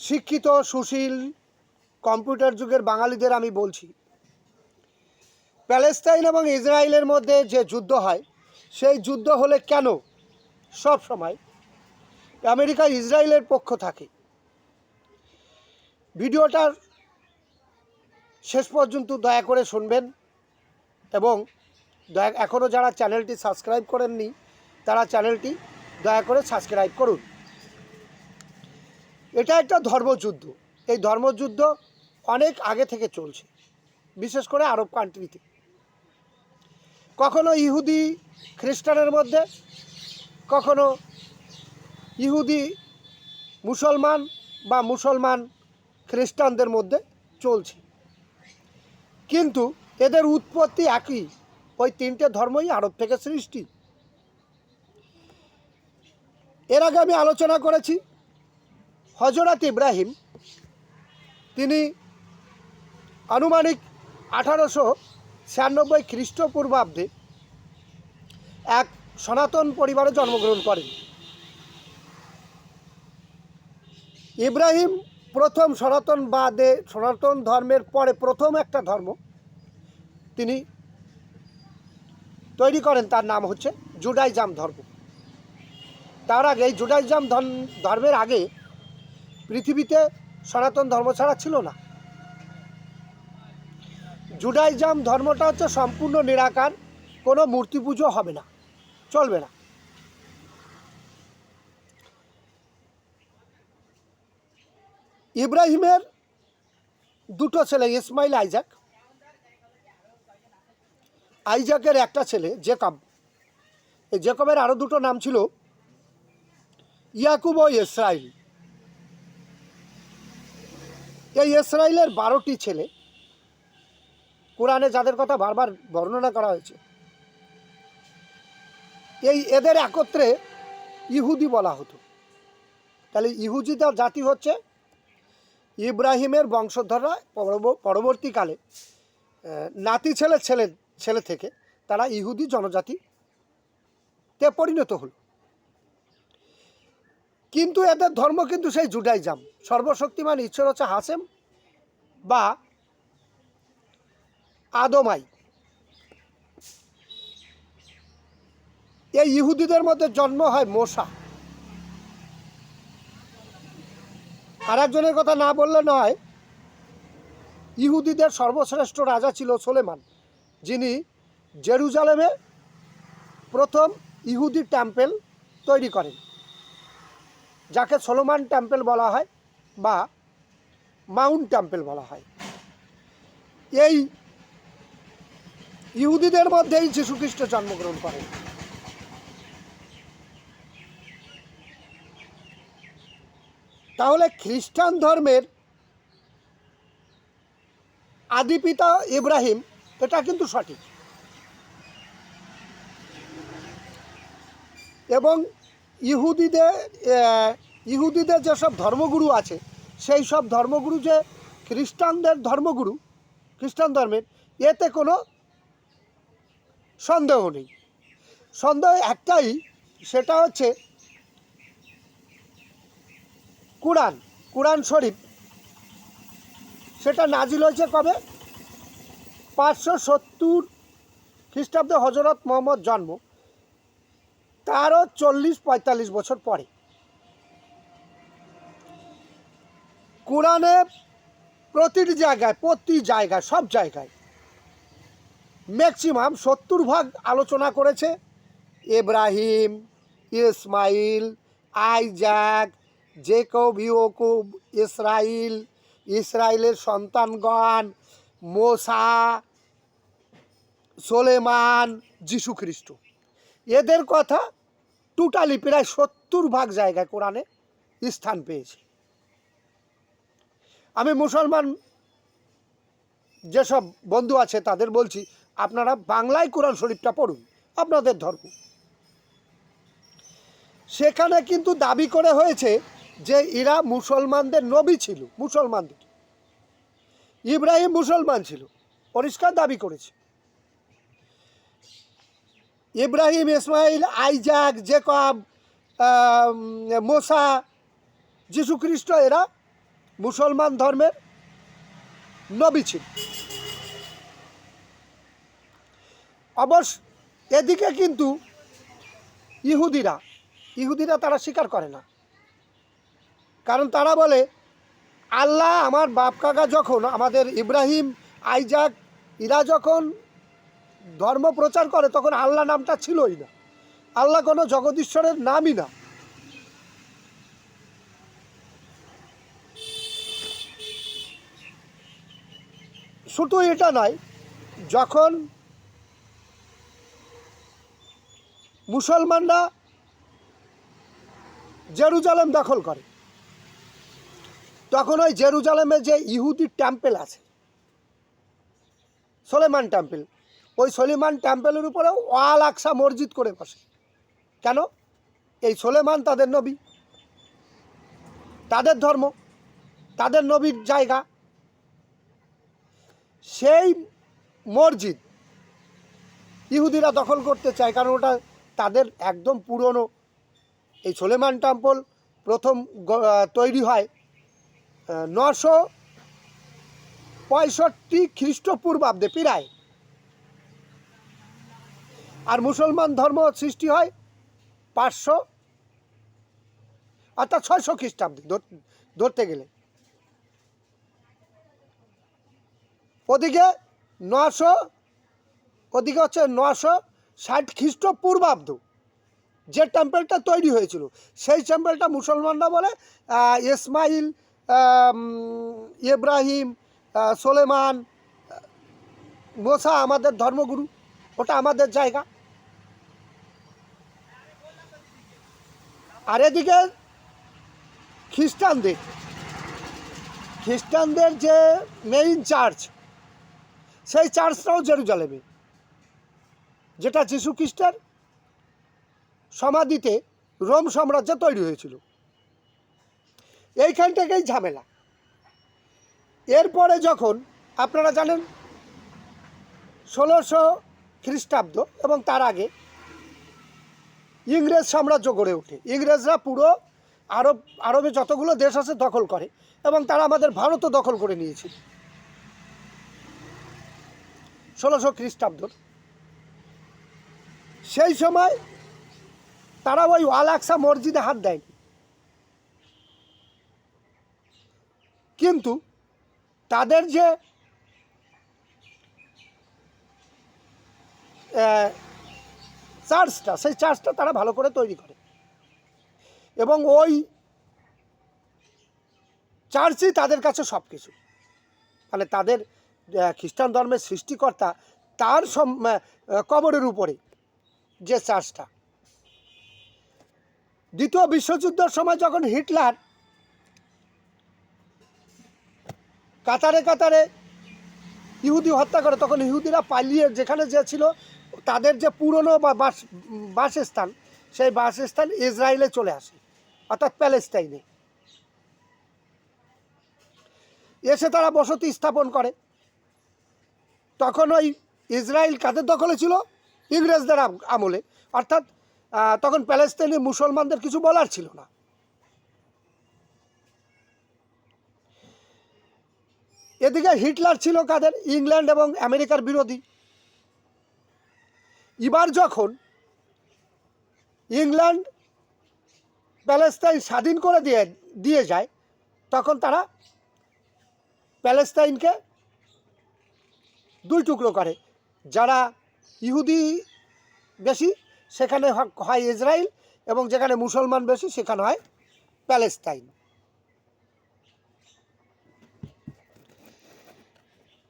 শিক্ষিত, সুশীল কম্পিউটার যুগের বাঙালিদের আমি বলছি। প্যালেস্তাইন এবং ইসরায়েলের মধ্যে যে যুদ্ধ হয়, সেই যুদ্ধ হলে কেন সব সময় আমেরিকা ইসরায়েলের পক্ষ থাকে? ভিডিওটার শেষ পর্যন্ত দয়া করে শুনবেন এবং দয়া এখনও যারা চ্যানেলটি সাবস্ক্রাইব করেননি, তারা চ্যানেলটি দয়া করে সাবস্ক্রাইব করুন। এটা একটা ধর্মযুদ্ধ। এই ধর্মযুদ্ধ অনেক আগে থেকে চলছে, বিশেষ করে আরব কান্ট্রিতে কখনো ইহুদি খ্রিস্টানের মধ্যে, কখনো ইহুদি মুসলমান বা মুসলমান খ্রিস্টানদের মধ্যে চলছে। কিন্তু এদের উৎপত্তি একই, ওই তিনটে ধর্মই আরব থেকে সৃষ্টি। এর আগে আমি আলোচনা করেছি হজরত ইব্রাহিম, তিনি আনুমানিক আঠারোশো ছিয়ানব্বই খ্রিস্টপূর্বাব্দে এক সনাতন পরিবারে জন্মগ্রহণ করেন। ইব্রাহিম প্রথম সনাতন বাদে সনাতন ধর্মের পরে প্রথম একটা ধর্ম তিনি তৈরি করেন, তার নাম হচ্ছে জুডাইজাম ধর্ম। তার আগে জুডাইজাম ধর্ম- ধর্মের আগে পৃথিবীতে সনাতন ধর্ম ছাড়া ছিল না। জুডাইজাম ধর্মটা হচ্ছে সম্পূর্ণ নিরাকার, কোনো মূর্তি পুজো হবে না, চলবে না। ইব্রাহিমের দুটো ছেলে, ইসমাইল, আইজাক। আইজাকের একটা ছেলে, জেকব। এই জেকবের আরও দুটো নাম ছিল ইয়াকুব ও ইসরাইল। এই ইসরায়েলের বারোটি ছেলে কোরআনে যাদের কথা বারবার বর্ণনা করা হয়েছে, এই এদের একত্রে ইহুদি বলা হতো। তাহলে ইহুদিদের জাতি হচ্ছে ইব্রাহিমের বংশধররা পরবর্তীকালে নাতি ছেলে ছেলে ছেলে থেকে তারা ইহুদি জনজাতিতে পরিণত হলো। কিন্তু এদের ধর্ম কিন্তু সেই জুডাই জুডাইজাম সর্বশক্তিমান ঈশ্বর হচ্ছে হাসেম বা আদমাই। এই ইহুদিদের মধ্যে জন্ম হয় মোসা। আর একজনের কথা না বললে নয়, ইহুদিদের সর্বশ্রেষ্ঠ রাজা ছিল সোলেমান, যিনি জেরুজালেমে প্রথম ইহুদি টেম্পেল তৈরি করেন। যাকে সোলোমান টেম্পেল বলা হয় বা মাউন্ট টেম্পেল বলা হয়। এই ইহুদিদের মধ্যেই যীশুখ্রিস্ট জন্মগ্রহণ করেন। তাহলে খ্রিস্টান ধর্মের আদি পিতা ইব্রাহিম, এটা কিন্তু সঠিক। এবং ইহুদিদের ইহুদিদের যেসব ধর্মগুরু আছে, সেই সব ধর্মগুরু যে খ্রিস্টানদের ধর্মগুরু, খ্রিস্টান ধর্মের, এতে কোনো সন্দেহ নেই। সন্দেহ একটাই, সেটা হচ্ছে কোরআন কোরআন শরীফ। সেটা নাজিল হয়েছে কবে? পাঁচশো সত্তর খ্রিস্টাব্দে হজরত মোহাম্মদ জন্ম। তারও চল্লিশ পঁয়তাল্লিশ বছর পরে। কোরআনে প্রতিটি জায়গায়, প্রতি জায়গায়, সব জায়গায় ম্যাক্সিমাম সত্তর ভাগ আলোচনা করেছে Ibrahim Ismail Isaac Jacob, Yakub, Israel ইসরায়েলের সন্তানগণ, মোসা, সোলেমান, যীশু খ্রিস্ট। এদের কথা টোটালি প্রায় সত্তর ভাগ জায়গায় কোরআনে স্থান পেয়েছে। আমি মুসলমান যেসব বন্ধু আছে তাদের বলছি, আপনারা বাংলায় কোরআন শরীফটা পড়ুন, আপনাদের ধর্ম। সেখানে কিন্তু দাবি করে হয়েছে যে এরা মুসলমানদের নবী ছিল, মুসলমানদের। ইব্রাহিম মুসলমান ছিল, পরিষ্কার দাবি করেছে। ইব্রাহিম ইসমাইল, আইজাক, জেকব মোসা যীশু খ্রিস্ট এরা মুসলমান ধর্মের নবী ছিল। অবশ্য এদিকে কিন্তু ইহুদিরা ইহুদিরা তারা স্বীকার করে না। কারণ তারা বলে, আল্লাহ আমার বাপ কাকা যখন আমাদের ইব্রাহিম, আইজাক ইরা যখন ধর্ম প্রচার করে, তখন আল্লাহ নামটা ছিলই না। আল্লাহ কোনো জগদীশ্বরের নামই না। শুধু এটা নয়, যখন মুসলমানরা জেরুজালেম দখল করে, তখন ওই জেরুজালেমে যে ইহুদি টেম্পেল আছে, সোলেমান টেম্পেল ওই সলিমান টেম্পেলের উপরে ওয়াল আকসা মসজিদ করে বসে। কেন? এই সোলেমান তাদের নবী। তাদের ধর্ম, তাদের নবীর জায়গা। সেই মসজিদ ইহুদিরা দখল করতে চায়, কারণ ওটা তাদের একদম পুরনো। এই সোলেমান টেম্পল প্রথম তৈরি হয় নশো পঁয়ষট্টি খ্রিস্টপূর্বাব্দে, প্রায়। আর মুসলমান ধর্ম সৃষ্টি হয় পাঁচশো অর্থাৎ ছয়শো খ্রিস্টাব্দে ধরতে গেলে। ওদিকে নশো ওদিকে হচ্ছে নশো ষাট খ্রিস্টপূর্বাব্দ। যে টেম্পেলটা তৈরি হয়েছিল, সেই টেম্পেলটা মুসলমানরা বলে ইসমাইল ইব্রাহিম সোলেমান মোসা আমাদের ধর্মগুরু, ওটা আমাদের জায়গা। আর এদিকে খ্রিস্টানদের খ্রিস্টানদের যে মেইন চার্চ সেই চার্চটাও জেরুজালেমে যেটা যীশু খ্রিস্টের সমাধিতে রোম সাম্রাজ্য তৈরি হয়েছিল। এইখান থেকেই ঝামেলা। এরপরে যখন আপনারা জানেন, ষোলোশো খ্রিস্টাব্দ এবং তার আগে ইংরেজ সাম্রাজ্য গড়ে ওঠে। ইংরেজরা পুরো আরব, আরবে যতগুলো দেশ আছে দখল করে এবং তারা আমাদের ভারতও দখল করে নিয়েছে। ষোলোশো খ্রিস্টাব্দ। সেই সময় তারা ওই আলাক্সা মসজিদে হাত দেয়নি। কিন্তু তাদের যে চার্চটা, সেই চার্চটা তারা ভালো করে তৈরি করে। এবং ওই চার্চই তাদের কাছে সব কিছু মানে তাদের খ্রিস্টান ধর্মের সৃষ্টিকর্তা তার কবরের উপরে যে চার্চটা। দ্বিতীয় বিশ্বযুদ্ধের সময় যখন হিটলার কাতারে কাতারে ইহুদি হত্যা করে, তখন ইহুদিরা পালিয়ে যেখানে যে ছিল তাদের যে পুরনো বা বাস, বাসস্থান, সেই বাসস্থান ইসরায়েলে চলে আসে, অর্থাৎ প্যালেস্টাইনে। এসে তারা বসতি স্থাপন করে। তখন ওই ইসরায়েল কাদের দখলে ছিল? ইংরেজদের আমলে। অর্থাৎ তখন প্যালেস্তাইনি মুসলমানদের কিছু বলার ছিল না। এদিকে হিটলার ছিল কাদের? ইংল্যান্ড এবং আমেরিকার বিরোধী। এবার যখন ইংল্যান্ড প্যালেস্তাইন স্বাধীন করে দিয়ে দিয়ে যায়, তখন তারা প্যালেস্তাইনকে দুই টুকরো করে। যারা ইহুদি বেশি, সেখানে হয় ইসরায়েল এবং যেখানে মুসলমান বেশি, সেখানে হয় প্যালেস্তাইন।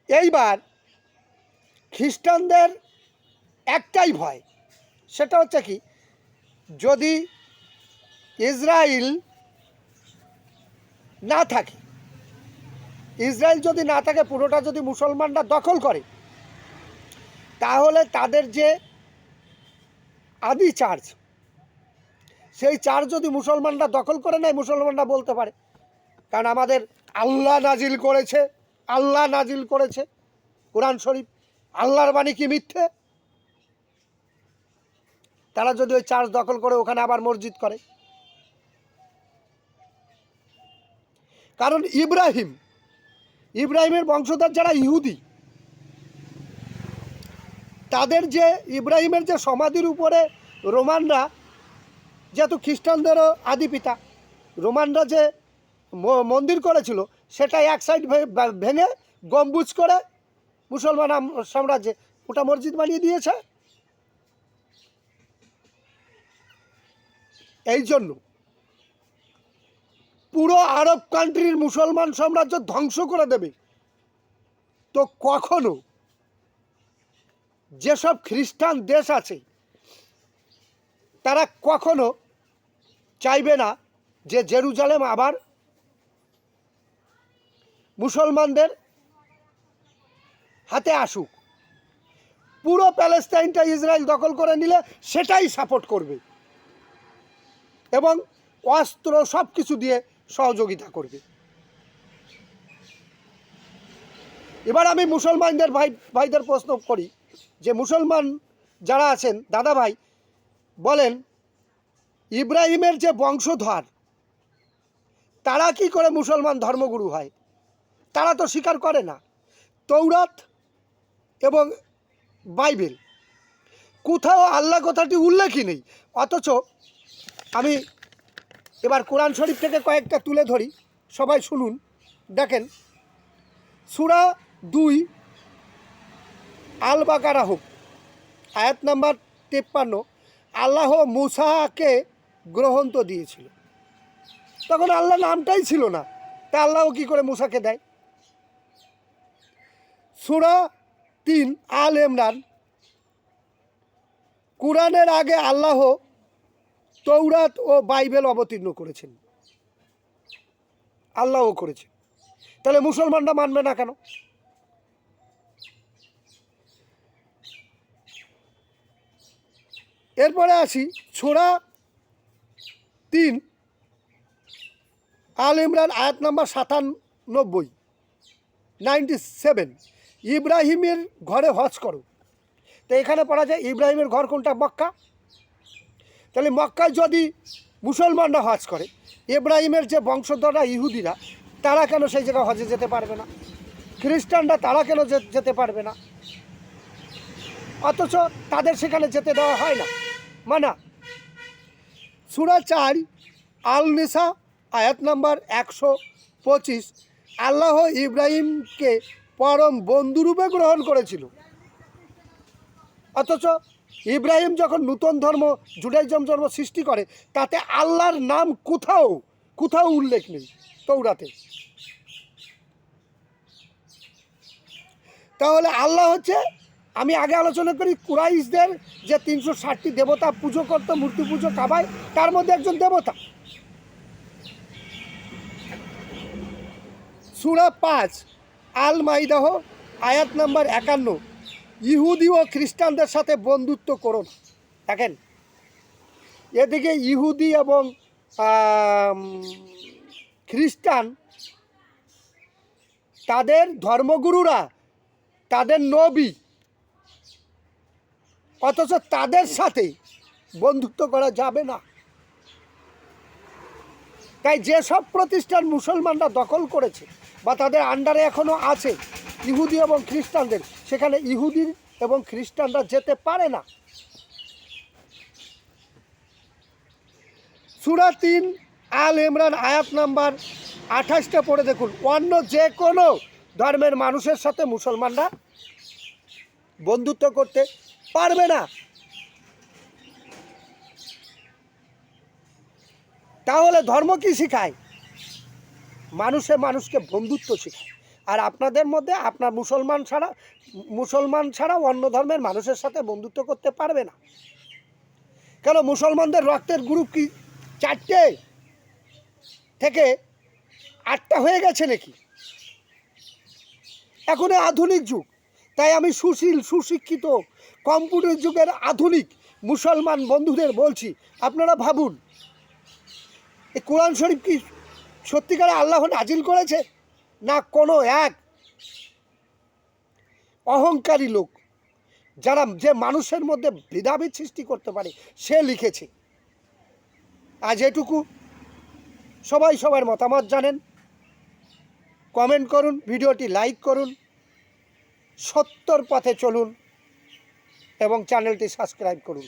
এইবার খ্রিস্টানদের একটাই ভয়। সেটা হচ্ছে কি, যদি ইসরায়েল না থাকে ইসরায়েল যদি না থাকে, পুরোটা যদি মুসলমানরা দখল করে, তাহলে তাদের যে আদি চার্চ, সেই চার্চ যদি মুসলমানরা দখল করে নেয়, মুসলমানরা বলতে পারে, কারণ আমাদের আল্লাহ নাজিল করেছে, আল্লাহ নাজিল করেছে, কোরআন শরীফ, আল্লাহর বাণী কি মিথ্যে? তারা যদি ওই চার্চ দখল করে, ওখানে আবার মসজিদ করে। কারণ ইব্রাহিম, ইব্রাহিমের বংশধর যারা ইহুদি, তাদের যে ইব্রাহিমের যে সমাধির উপরে রোমানরা, যেহেতু খ্রিস্টানদেরও আদি পিতা, রোমানরা যে মন্দির করেছিল, সেটা এক সাইড ভেঙে গম্বুজ করে মুসলমান সাম্রাজ্যে ওটা মসজিদ বানিয়ে দিয়েছে। এই জন্য পুরো আরব কান্ট্রির মুসলমান সাম্রাজ্য ধ্বংস করে দেবে। তো কখনো যেসব খ্রিস্টান দেশ আছে, তারা কখনো চাইবে না যে জেরুজালেম আবার মুসলমানদের হাতে আসুক। পুরো প্যালেস্তাইনটা ইসরায়েল দখল করে নিলে সেটাই সাপোর্ট করবে। এবং অস্ত্র সব কিছু দিয়ে সহযোগিতা করবে। এবার আমি মুসলমানদের ভাই, ভাইদের প্রশ্ন করি যে মুসলমান যারা আছেন দাদা ভাই বলেন, ইব্রাহিমের যে বংশধর, তারা কি করে মুসলমান ধর্মগুরু হয়? তারা তো স্বীকার করে না। তৌরাত এবং বাইবেল। কোথাও আল্লাহ কথাটি উল্লেখই নেই, অথচ আমি এবার কোরআন শরীফ থেকে কয়েকটা তুলে ধরি, সবাই শুনুন। দেখেন, সুরা দুই আল বাকারা হোক, আয়াত নাম্বার তেপ্পান্ন, আল্লাহ মুসাকে গ্রহণ তো দিয়েছিল। তখন আল্লাহ নামটাই ছিল না, তা আল্লাহ কি করে মুসাকে দেয়? সুরা তিন আল ইমরান কোরআনের আগে আল্লাহ তৌরাত ও বাইবেল অবতীর্ণ করেছেন। আল্লাহও করেছেন। তাহলে মুসলমানরা মানবে না কেন? এরপরে আসি, ছোড়া তিন, আল ইমরান আয়াত নাম্বার সাতানব্বই, নাইনটি সেভেন। ইব্রাহিমের ঘরে হজ করো। তো এখানে পড়া যায়, ইব্রাহিমের ঘর কোনটা? মক্কা। তাহলে মক্কায় যদি মুসলমানরা হজ করে, ইব্রাহিমের যে বংশধররা ইহুদিরা, তারা কেন সেই জায়গায় হজে যেতে পারবে না? খ্রিস্টানরা তারা কেন যেতে পারবে না? অথচ তাদের সেখানে যেতে দেওয়া হয় না। মানা সুরা চার আল নিসা আয়াত নাম্বার একশো পঁচিশ, আল্লাহ ইব্রাহিমকে পরম বন্ধুরূপে গ্রহণ করেছিল। অথচ ইব্রাহিম যখন নূতন ধর্ম, জুডাইজম ধর্ম সৃষ্টি করে, তাতে আল্লাহর নাম কোথাও কোথাও উল্লেখ নেই তৌরাতে তাহলে আল্লাহ হচ্ছে, আমি আগে আলোচনা করি কুরাইশদের যে তিনশো ষাটটি দেবতা পুজো করতো, মূর্তি পুজো কাবায়, তার মধ্যে একজন দেবতা। সুরা পাঁচ আল মাইদাহ আয়াত নাম্বার একান্ন। ইহুদি ও খ্রিস্টানদের সাথে বন্ধুত্ব করো না। দেখেন, এদিকে ইহুদি এবং খ্রিস্টান তাদের ধর্মগুরুরা, তাদের নবী, অথচ তাদের সাথে বন্ধুত্ব করা যাবে না। তাই যেসব প্রতিষ্ঠান মুসলমানরা দখল করেছে বা তাদের আন্ডারে এখনও আছে, ইহুদি এবং খ্রিস্টানদের সেখানে ইহুদি এবং খ্রিস্টানরা যেতে পারে না। সুরা তিন, আল ইমরান, আয়াত নাম্বার আঠাশটা পড়ে দেখুন। অন্য যে কোনো ধর্মের মানুষের সাথে মুসলমানরা বন্ধুত্ব করতে পারবে না। তাহলে ধর্ম কি শেখায়? মানুষে মানুষকে বন্ধুত্ব শেখায়। আর আপনাদের মধ্যে আপনার মুসলমান ছাড়া মুসলমান ছাড়া অন্য ধর্মের মানুষের সাথে বন্ধুত্ব করতে পারবে না। কেন মুসলমানদের রক্তের গ্রুপ কি চারটে থেকে আটটা হয়ে গেছে নাকি? এখন আধুনিক যুগ, তাই আমি সুশীল, সুশিক্ষিত, কম্পিউটার যুগের আধুনিক মুসলমান বন্ধুদের বলছি, আপনারা ভাবুন, এই কোরআন শরীফ কি সত্যিকারে আল্লাহ নাজিল করেছে? না কোনো এক অহংকারী লোক যারা যে মানুষের মধ্যে ভেদাভেদ সৃষ্টি করতে পারে, সে লিখেছে। আজ এটুকু। সবাই সবার মতামত জানেন। কমেন্ট করুন, ভিডিওটি লাইক করুন, সত্যর পথে চলুন এবং চ্যানেলটি সাবস্ক্রাইব করুন।